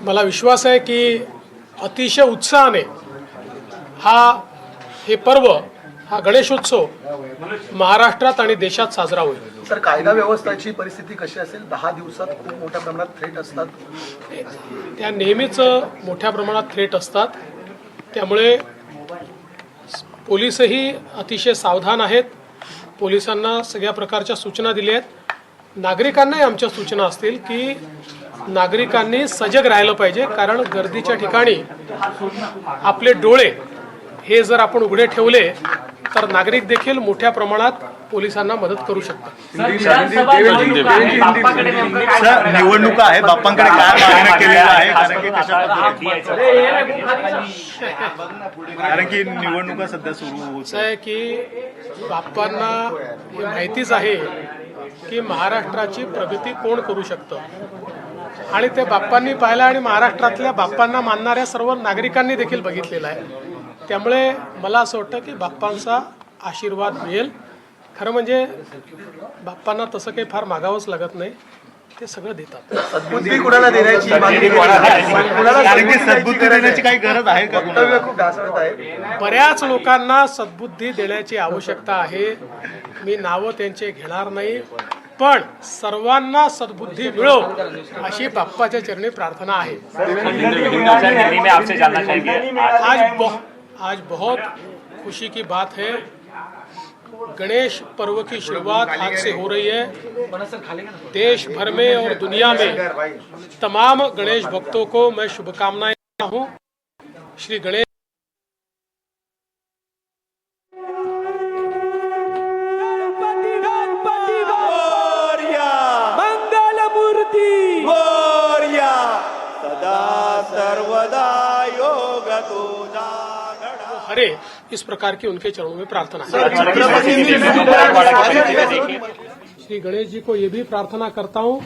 मला विश्वास आहे की अतिशय उत्साहाने हा हे पर्व हा गणेशोत्सव महाराष्ट्रात आणि देशात साजरा होईल. सर कायदा व्यवस्थेची परिस्थिती कशी असेल? दहा दिवसात खूप मोठ्या प्रमाणात थ्रेट असतात. त्या नेहमीच मोठ्या प्रमाणात थ्रेट असतात. त्यामुळे पोलीसही अतिशय सावधान आहेत. पोलिसांना सगळ्या प्रकारच्या सूचना दिल्या आहेत. नागरिकांनाही आमच्या सूचना असतील की नागरिकांनी सजग राहिलं पाहिजे कारण गर्दीच्या ठिकाणी आपले डोळे हे जर आपण उघडे ठेवले तर नागरिक देखील मोठ्या प्रमाणात पोलिसांना मदत करू शकतात सर निवडणुका आहेत बाप्पांकडे काय मागण्या केलेल्या आहे कारण की कारण की निवडणुका सध्या सुरू होत असं आहे की बाप्पांना हे माहितीच आहे की महाराष्ट्राची प्रगती कोण करू शकतं? आणि ते बाप्पांनी पाहिलं आणि महाराष्ट्रातल्या बाप्पांना मानणाऱ्या सर्व नागरिकांनी देखील बघितलेलं आहे. त्यामुळे मला असं वाटतं की बाप्पांचा आशीर्वाद मिळेल. खरं म्हणजे बाप्पांना तसं काही फार मागावंच लागत नाही. ते सगळं देतात. सद्बुद्धी कुणाला देण्याची मागणी केली. कुणाला कारण की सद्बुद्धी सद्बुद्धी द्यायची देण्याची काही गरज आहे का वक्तव्य कुणाला? खूप ढासळत आहे. बऱ्याच लोकांना सद्बुद्धी देण्याची आवश्यकता आहे. मी नावं त्यांचे घेणार नाही पण सर्वांना सद्बुद्धी मिळो अशी बाप्पाच्या चरणी प्रार्थना आहे. दिल्ली में आपसे जानना चाहेंगे आज बहु, आज बहुत खुशी की बात है। गणेश पर्व की शुरुआत आज से हो रही है। देश भर में और दुनिया में तमाम गणेश भक्तों को मैं शुभकामनाएँ देता हूँ। श्री गणेश गणपती गणपती मंगल मूर्ती। सदा सर्वदा योग तुझा हरे इस प्रकार की उनके चरणों में प्रार्थना श्री गणेश जी को ये भी प्रार्थना करता हूँ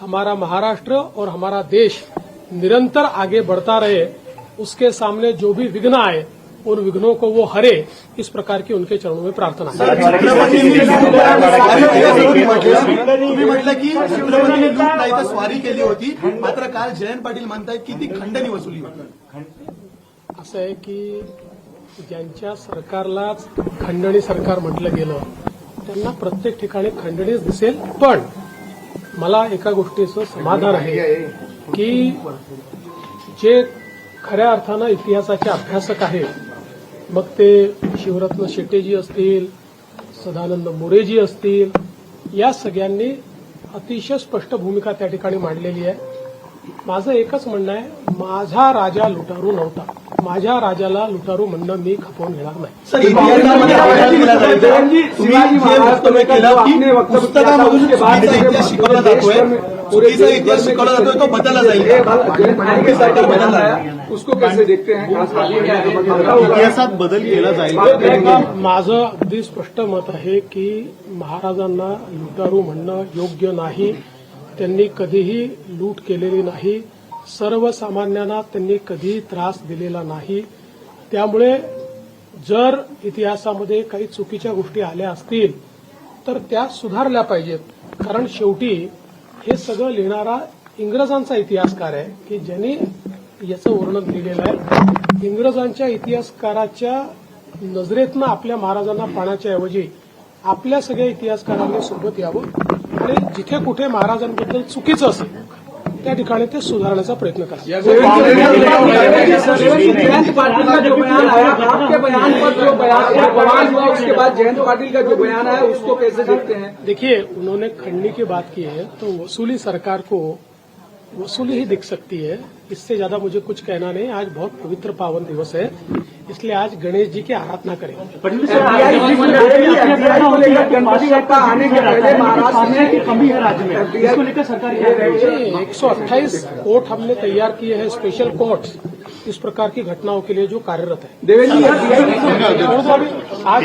हमारा महाराष्ट्र और हमारा देश निरंतर आगे बढ़ता रहे उसके सामने जो भी विघ्न आए उन विघ्नों को वो हरे इस प्रकार की उनके चरणों में प्रार्थना है। तुम्ही म्हटलं की छत्रपतींनी लूट नाही तर स्वारी केली होती. मात्र काल जयंत पाटील म्हणतायत की ती खंडणी वसुली असं आहे की ज्यांच्या सरकारलाच खंडणी सरकार म्हटलं गेलं त्यांना प्रत्येक ठिकाणी खंडणीच दिसेल. पण मला एका गोष्टीचं समाधान आहे की जे खऱ्या अर्थानं इतिहासाचे अभ्यासक आहेत मग ते शिवरत्न शेटेजी असतील सदानंद मोरेजी असतील या सगळ्यांनी अतिशय स्पष्ट भूमिका त्या ठिकाणी मांडलेली आहे. माझं एकच म्हणणं आहे माझा राजा लुटारू नव्हता. माझ्या राजाला लुटारू म्हणणं मी खपवून घेणार नाही. उसको कैसे देखते हैं? इतिहासात बदल केला जाईल. माझं अगदी स्पष्ट मत आहे की महाराजांना लुटारू म्हणणं योग्य नाही. त्यांनी कधीही लूट केलेली नाही. सर्वसामान्यांना त्यांनी कधीही त्रास दिलेला नाही. त्यामुळे जर इतिहासामध्ये काही चुकीच्या गोष्टी आल्या असतील तर त्या सुधारल्या पाहिजेत. कारण शेवटी हे सगळं लिहिणारा इंग्रजांचा इतिहासकार आहे की ज्यांनी याचं वर्णन लिहिलेलं आहे. इंग्रजांच्या इतिहासकाराच्या नजरेतनं आपल्या महाराजांना पाण्याच्या ऐवजी आपल्या सगळ्या इतिहासकारांनी सोबत यावं. आणि जिथे कुठे महाराजांबद्दल चुकीचं असेल त्या ठिकाणी ते सुधारण्याचा प्रयत्न करा. जयंत पाटिल का जो बयान आया बयान पर जो बयान उसके बाद जयंत पाटिल का जो बयान आया उसको कैसे देखते हैं? देखिए उन्होंने खंडनी की बात की है तो वसूली सरकार को वसूली ही दिख सकती है। इससे ज़्यादा मुझे कुछ कहना नहीं। आज बहुत पवित्र पावन दिवस है इसलिए आज गणेश जी की आराधना करें। गणपति बप्पा आने के पहले महाराष्ट्र की कमी है राज्य में। इसको लेकर सरकार एक सौ अट्ठाईस कोर्ट हमने तैयार किए हैं स्पेशल कोर्ट इस प्रकार की घटनाओं के लिए जो कार्यरत है। देवेंद्र जी आज